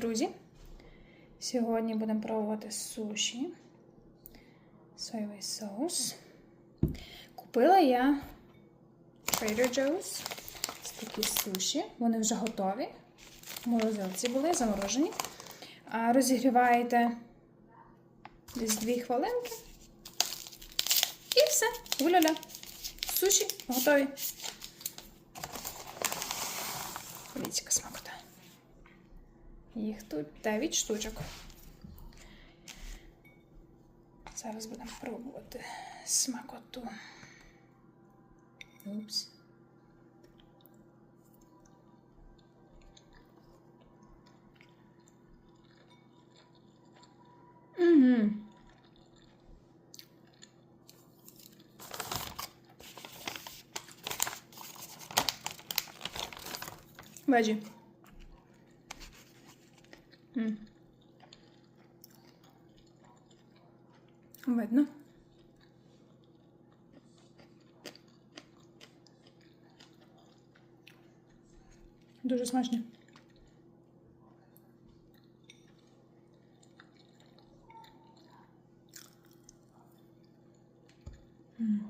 Друзі, сьогодні будемо пробувати суші. Соєвий соус. Купила я Trader Joe's. Такі суші. Вони вже готові. Морозилці були, заморожені. Розігріваєте десь 2 хвилинки. І все. Гуляля. Суші готові. Дивіться, смакота. Їх тут 9 штучок. Зараз будемо пробувати смакоту. Упс. Угу. Вежі. М. Видно. Дуже смачні. М.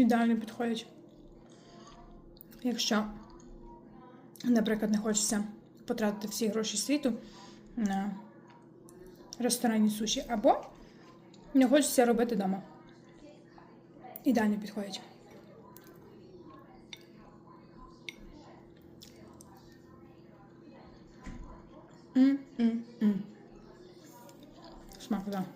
Ідеально підходять. Якщо, наприклад, не хочеться потратити всі гроші світу на ресторанні суші, або не хочеться робити вдома. Ідеально підходять. М-м-м. Смак, так.